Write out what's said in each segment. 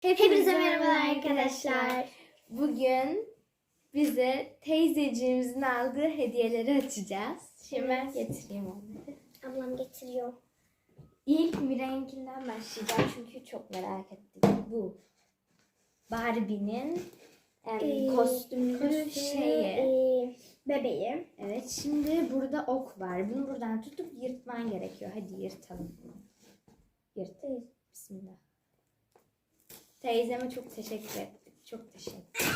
Hepinize merhabalar arkadaşlar. Bugün bize teyzeciğimizin aldığı hediyeleri açacağız. Şimdi ben getireyim onları. Ablam getiriyor. İlk Miray'ınkinden başlayacağım çünkü çok merak ettim. Bu Barbie'nin em, Ee, kostümlü şeyi. e, bebeği. Evet şimdi burada ok var. Bunu buradan tutup yırtman gerekiyor. Hadi yırtalım. Yırt. Bismillah. Teyzeme çok teşekkür ettik. Çok teşekkür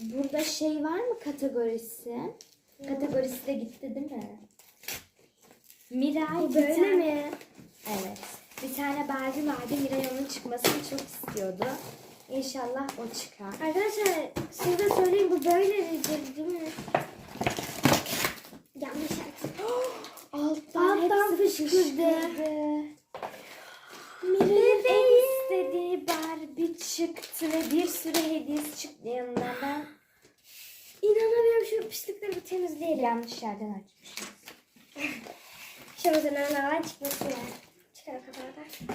Burada şey var mı kategorisi? Kategorisi de gitti değil mi? Miray bir böyle tane- mi? Evet. Bir tane Barbie vardı. Miray onun çıkmasını çok istiyordu. İnşallah o çıkar. Arkadaşlar siz de söyleyin bu böyle diyeceğiz değil mi? Yanlış artık. Alttan, Alttan fışkırdı. Miray'ın en istediği Barbie çıktı ve bir sürü hediyesi çıktı yanından. Ben İnanamıyorum şu pislikleri bir temizleyelim. yanlış yerden açmışım. Şöyle zamanlardan çıkması lazım. Çıkar o kadar da.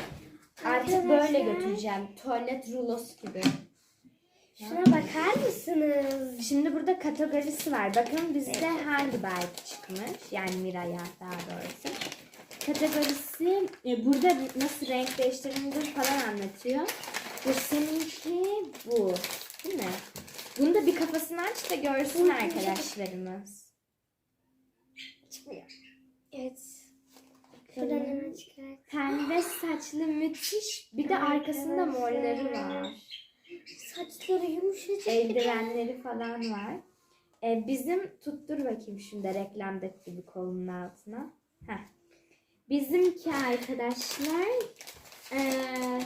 Artık böyle götüreceğim. Tuvalet rulosu gibi. Şuna bakar mısınız? Şimdi burada kategorisi var. Bakın bizde hangi Barbie çıkmış? Yani Miray'a daha doğrusu. Kategorisi e, burada nasıl renk değiştirilir falan anlatıyor. Bu seninki bu. Değil mi? Bunu da bir kafasını aç da görsün arkadaşlarımız. Çıkmıyor. Evet. Şuradan. Pembe saçlı müthiş. Bir de arkasında morları var. Saçları yumuşacık. Eldivenleri falan var. Ee, bizim tuttur bakayım şunda reklamdaki gibi kolunun altına. Heh. Bizimki arkadaşlar ee,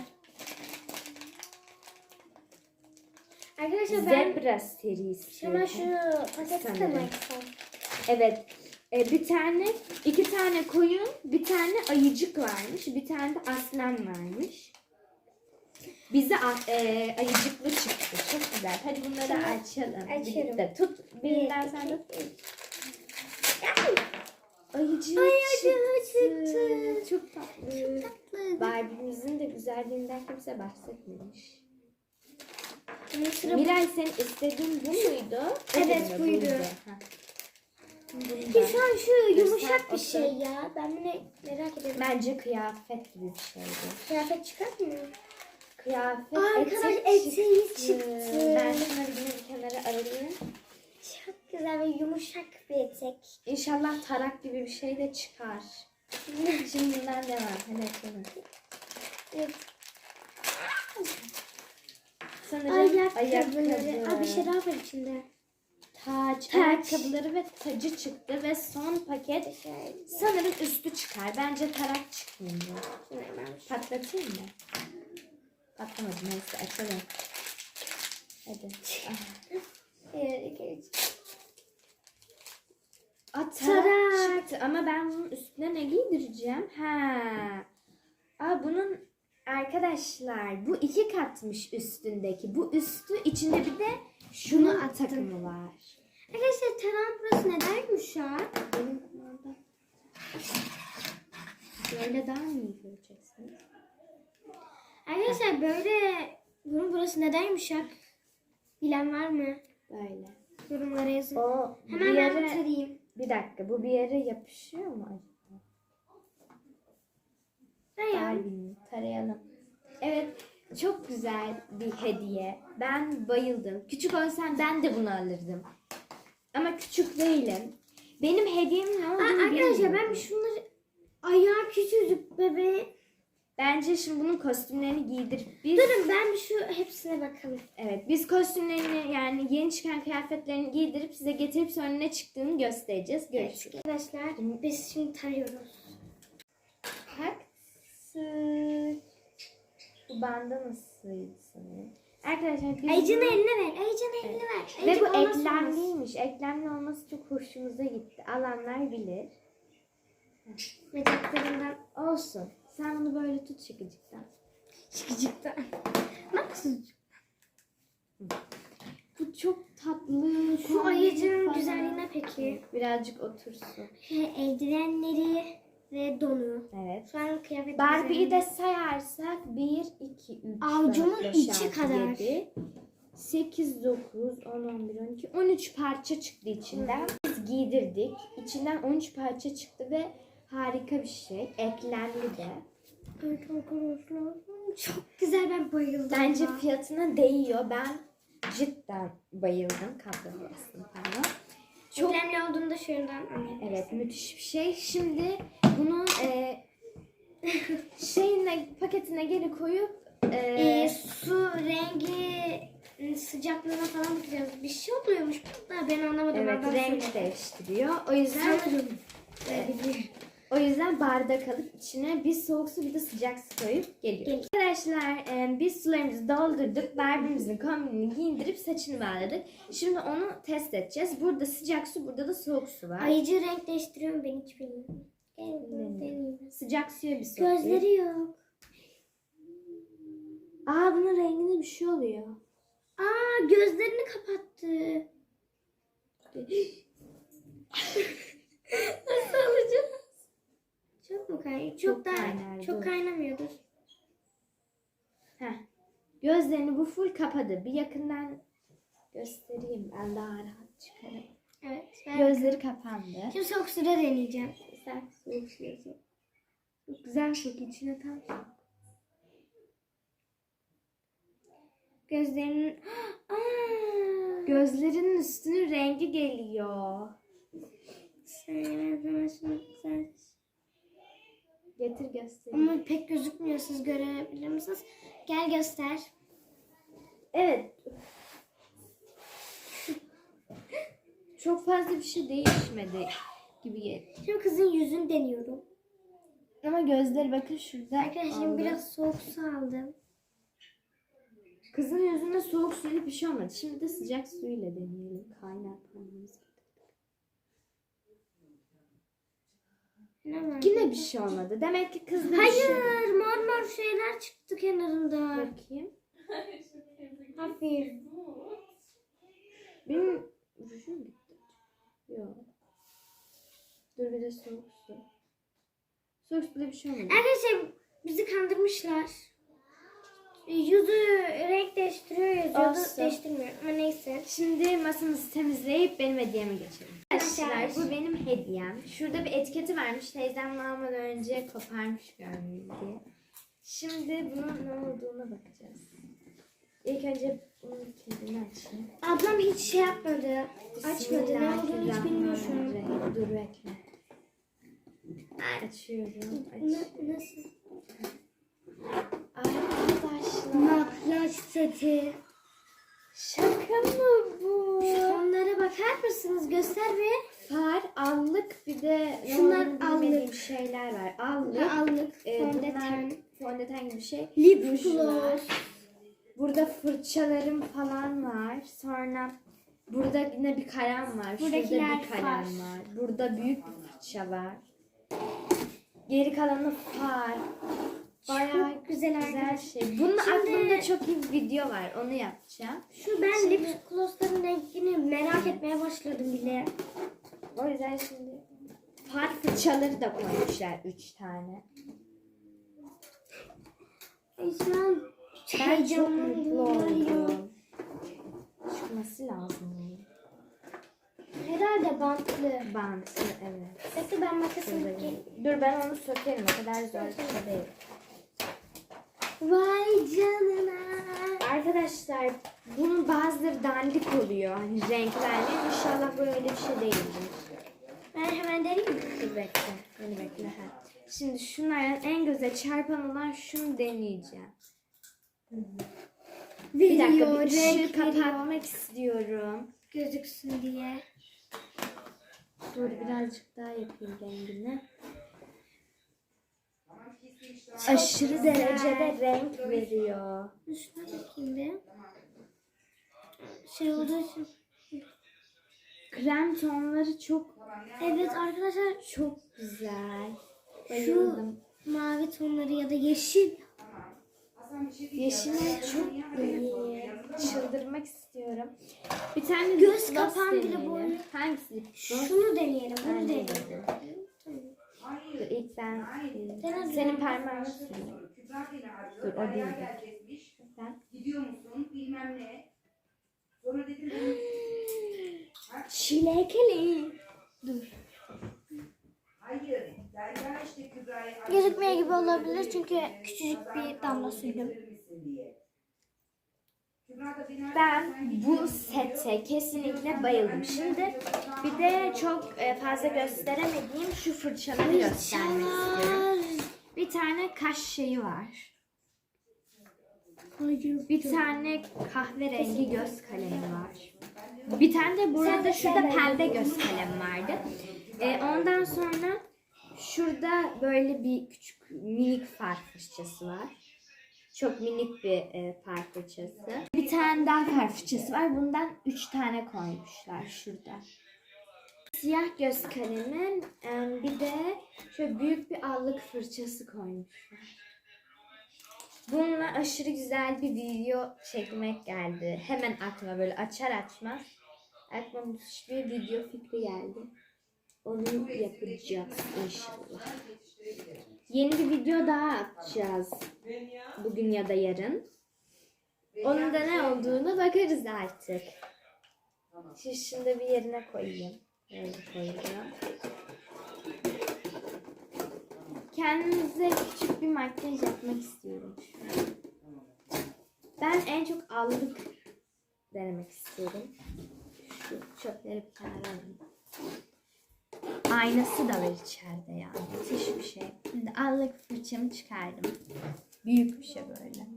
Arkadaşlar ben Zebra serisi. hemen şu paketi Sanırım. kırmak. Evet. Ee, bir tane, iki tane koyun, bir tane ayıcık varmış, bir tane de aslan varmış. Bize a- e, ayıcıklı çıktı. Çok güzel. Hadi bunları Tamam. açalım. Açıyorum. Birlikte. Tut. Birinden sen de Ayıcık Ayıcık çıktı. Çok tatlı. Tatlı. Barbie'mizin de güzelliğinden kimse bahsetmemiş. Miray senin istediğin bu muydu? Evet, buydu. Ki şu an şu yumuşak bir şey ya. Ben bunu merak ediyorum. Bence kıyafet gibi bir şeydi. Kıyafet çıkartmıyor. Kıyafet Arkadaş, eteği çıktı. çıktı. Ben yine bir kenara alayım. Çok güzel ve yumuşak bir etek. İnşallah tarak gibi bir şey de çıkar. Şimdi bundan devam. Hadi açalım. Evet. Sanırım Ayakkabıları. Aa, bir şey var içinde. Taç, Taç. ayakkabıları ve tacı çıktı ve son paket sanırım üstü çıkar. Bence tarak çıkmıyor. Şu- Patlatayım mı? Patlamadı neyse açalım. Hadi. Ah. Bir, iki, üç. Aa, tarak, Tarak. çıktı ama ben bunun üstüne ne giydireceğim? Ha. Aa, bunun arkadaşlar bu iki katmış üstündeki. Bu üstü içinde bir de şunu attım. takımı var. Arkadaşlar tarağın burası neden yumuşak? Benim orada. Böyle daha mı iyi göreceksiniz? Arkadaşlar böyle bunun burası neden yumuşak? Bilen var mı? Böyle. Yorumlara yazın. O bir Hemen ben yere, tarayayım. bir dakika bu bir yere yapışıyor mu acaba? Tarayalım. Barbie'nin tarayalım. Evet çok güzel bir hediye. Ben bayıldım. Küçük olsam ben de bunu alırdım. Ama küçük değilim. Benim hediyem ne olduğunu arkadaşlar ben şunları ayağı küçücük bebeği. Bence şimdi bunun kostümlerini giydirip biz Durun ben bir şu hepsine bakalım. evet biz kostümlerini yani yeni çıkan kıyafetlerini giydirip size getirip sonra ne çıktığını göstereceğiz. Görüşürüz. Arkadaşlar biz şimdi tarıyoruz. Haksız. Bu bandanasıydı sanırım. Arkadaşlar biz Ayıcını bunu- eline ver. Ayıcını eline ver. Ve Ayıcık bu olmazsa olmaz. eklemliymiş. Eklemli olması çok hoşumuza gitti. Alanlar bilir. Bacaklarından Olsun. Sen bunu böyle tut şıkıcıktan. çıkacaktan. Nasıl? Bu çok tatlı. Şu ayıcının falan. güzelliğine peki. Birazcık otursun. He, eldivenleri ve donu. Evet. Şu an kıyafet Barbie'yi de sayarsak 1, 2, 3, Avucumun 4, 5, içi 6, kadar. 7, 8, 9, 10, 11, 12, 13 parça çıktı içinden. Biz giydirdik. İçinden 13 parça çıktı ve harika bir şey. Eklendi de. Evet arkadaşlar. Çok güzel ben bayıldım. Bence fiyatına değiyor. Ben cidden bayıldım kaplamasını falan. Çok önemli olduğunu da şuradan anlayabiliriz. evet müthiş bir şey. Şimdi bunu e, şeyine paketine geri koyup e, Ee, su rengi ıı, sıcaklığına falan bakacağız. Bir şey oluyormuş da ben anlamadım. evet renk değiştiriyor. O yüzden Sanırım. Evet. O yüzden bardak alıp içine bir soğuk su bir de sıcak su koyup geliyor. Gel. Arkadaşlar e, biz sularımızı doldurduk. Barbie'mizin kombinini giydirip saçını bağladık. Şimdi onu test edeceğiz. Burada sıcak su, burada da soğuk su var. Ayıcı renk değiştiriyor mu ben hiç bilmiyorum. Gel Bilmiyorum. deneyeyim. Sıcak suya bir soğuk. Gözleri yok. Aa bunun renginde bir şey oluyor. Aa gözlerini kapattı. Nasıl alacağız? Çok mu kay? Çok, Çok da kaynar, çok dur. kaynamıyordur. Heh. Gözlerini bu full kapadı. Bir yakından göstereyim. Ben daha rahat çıkarım. Evet. Ben Gözleri kapandı. Şimdi soğuk suda deneyeceğim. Sen soğuk. Çok güzel sok içine tam. Gözlerinin... Aa! Gözlerinin üstünün rengi geliyor. Söylemezlemesini güzel. Getir göstereyim. Ama pek gözükmüyor. Siz görebilir misiniz? Gel göster. Evet. Çok fazla bir şey değişmedi gibi geliyor. Şimdi kızın yüzünü deniyorum. Ama gözleri bakın şurada. Arkadaşlar biraz soğuk su aldım. Kızın yüzünde soğuk suyla bir şey olmadı. Şimdi de sıcak suyla deneyelim. Kaynar parmağımızı. Ne var? Yine bir şey olmadı. Demek ki kızda bir şey. Hayır, mor mor şeyler çıktı kenarında. Bakayım. Hafif. Benim rujum gitti. Yok. Dur bir de soğuk su. Soğuk suyla bir şey olmadı. Arkadaşlar bizi kandırmışlar. Yüzü renk değiştiriyor yazıyordu. Olsun. Değiştirmiyor ama neyse. Şimdi masamızı temizleyip benim hediyeme geçelim. Arkadaşlar. Bu benim hediyem. Şurada bir etiketi varmış. Teyzem almadan önce koparmış görmeyeyim diye. Şimdi bunun ne olduğuna bakacağız. İlk önce bunun kilidini açayım. Ablam hiç şey yapmadı. Açmadı. Ne olduğunu hiç bilmiyor şu an. Bismillahirrahmanirrahim. Dur bekle. Açıyorum. Aç. Na- Nasıl? Arkadaşlar. Makyaj seti. Şaka mı? Mısınız? Göster bir. Far, allık bir de Şunlar bilmediğim allık. şeyler var. Allık. Allık, e, fondöten. bunlar Fondöten gibi bir şey. Lip Rujlar. gloss. Burada fırçalarım falan var. Sonra burada yine bir kalem var. Şurada Buradakiler bir kalem far. var. Burada büyük bir fırça var. Geri kalanı far. Bayağı Çok güzel güzel şey. Bunun Şimdi- aklımda çok iyi bir video var. Onu yapacağım. Şu ben lip glossların rengini merak etmeye başladım bile. O yüzden şimdi far fırçaları da koymuşlar 3 tane. Ay, Şu an Ben çok mutlu oldum. Çıkması lazım. Herhalde bantlı. Bantı evet. Bekle ben gel. Dur ben onu sökerim. O kadar zor bir şey değil. Vay canına. Arkadaşlar bunun bazıları dandik oluyor. Hani renklerle. İnşallah böyle bir şey değildir. Ben hemen deneyeyim mi? Dur bekle. Beni bekle. Ha. Şimdi şunlardan en göze çarpan olan şunu deneyeceğim. Bir dakika bir ışığı kapatmak istiyorum. Gözüksün diye. Dur birazcık daha yapayım rengini. Aşırı derecede renk veriyor. Şuna bakayım bir. Şey olduğu için. Krem tonları çok Evet arkadaşlar çok güzel. şu Bayıldım. mavi tonları ya da yeşil. Yeşiller çok iyi. Çıldırmak istiyorum. Bir tane Göz kapağım bile deneyelim. boyu. Hangisi lip gloss? Şunu deneyelim. Bunu deneyelim. Dur ilk Sen senin parmağını süreyim. Dur o değil de. Ben. Gidiyor musun? Bilmem ne. Sonra dedim Çilekli. hayır. Derya işte Kübra'yı Gözükmeye gibi olabilir çünkü küçücük bir damla sürdüm. Ben bu sete kesinlikle bayıldım. Şimdi bir de çok e, fazla gösteremediğim şu fırçaları göstermek istiyorum. Bir tane kaş şeyi var. Bir tane kahverengi göz kalemi var. Bir tane de burada şurada pembe göz kalem vardı. E, ondan sonra şurada böyle bir küçük minik far fırçası var. Çok minik bir e, far fırçası. Bir tane daha far fırçası var. Bundan üç tane koymuşlar şurada. Siyah göz kalemi, e, bir de şöyle büyük bir allık fırçası koymuşlar. Bununla aşırı güzel bir video çekmek geldi. Hemen aklıma böyle açar açmaz aklıma müthiş bir video fikri geldi. Onu yapacağız inşallah. Yeni bir video daha atacağız. Bugün ya da yarın. Onun da ne olduğunu bakarız artık. Şu şunu da bir yerine koyayım. Böyle koyacağım. Kendinize küçük bir makyaj yapmak istiyorum. Ben en çok allık denemek istiyorum. Şu çöpleri bir kenara alayım. Aynası da var içeride ya. Müthiş bir şey. Şimdi allık fırçamı çıkardım. Büyük bir şey böyle.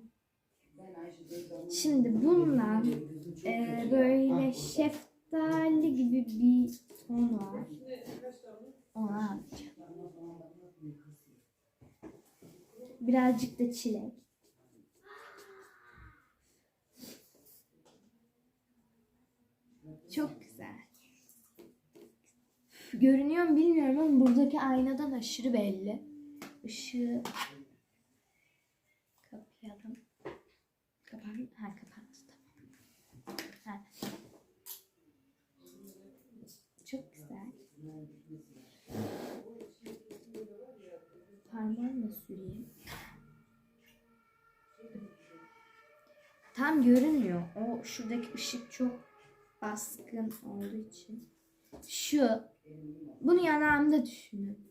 Şimdi bununla e, böyle şeftali gibi bir ton var. Onu alacağım. Birazcık da çilek. Çok güzel. Mu bilmiyorum ama buradaki aynadan aşırı belli. Işığı kapayalım. Kapan. Ha kapattı tamam. Ha. Çok güzel. Parmağımla süreyim. Tam görünmüyor. O şuradaki ışık çok baskın olduğu için. Şu. Bunu yanağımda düşünün.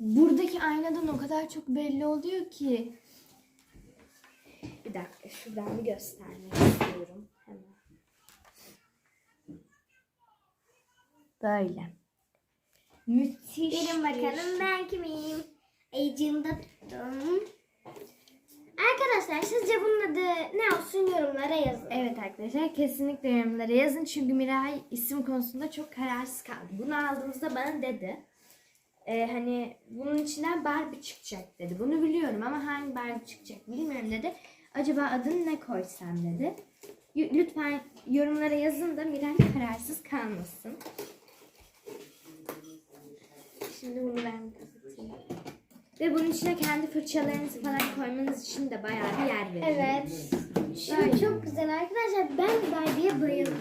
Buradaki aynadan o kadar çok belli oluyor ki. Bir dakika şuradan bir göstermek istiyorum. Hemen. Böyle. Müthiş. Gelin bakalım ben kimim? Ayıcığımda tuttum. Arkadaşlar sizce bunun adı ne olsun yorumlara yazın. Evet arkadaşlar kesinlikle yorumlara yazın. Çünkü Miray isim konusunda çok kararsız kaldı. Bunu aldığımızda bana dedi. Ee, hani bunun içinden Barbie çıkacak dedi. Bunu biliyorum ama hangi Barbie çıkacak bilmiyorum dedi. Acaba adını ne koysam dedi. Y- Lütfen yorumlara yazın da Miray kararsız kalmasın. Şimdi bunu ben kapatayım. Ve bunun içine kendi fırçalarınızı falan koymanız için de bayağı bir yer verin. Evet. Şu çok güzel arkadaşlar. Ben Barbie'ye bayıldım.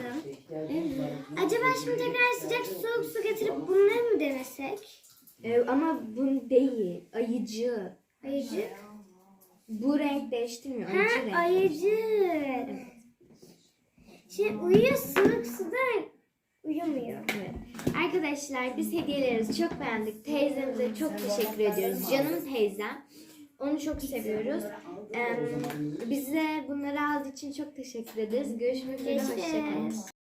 Acaba şimdi tekrar sıcak soğuk su getirip bunları mı denesek? Ee, ama bu değil. Ayıcı. Ayıcık. Bu renk değiştirmiyor. Ayıcı renk. Ha ayıcık. Şimdi uyuyor ılık suda uyumuyor. Evet. Arkadaşlar biz hediyelerinizi çok beğendik. Teyzemize çok teşekkür ediyoruz. Canım teyzem. Onu çok seviyoruz. Ee, bize bunları aldığı için çok teşekkür ederiz. Görüşmek üzere. Hoşçakalın.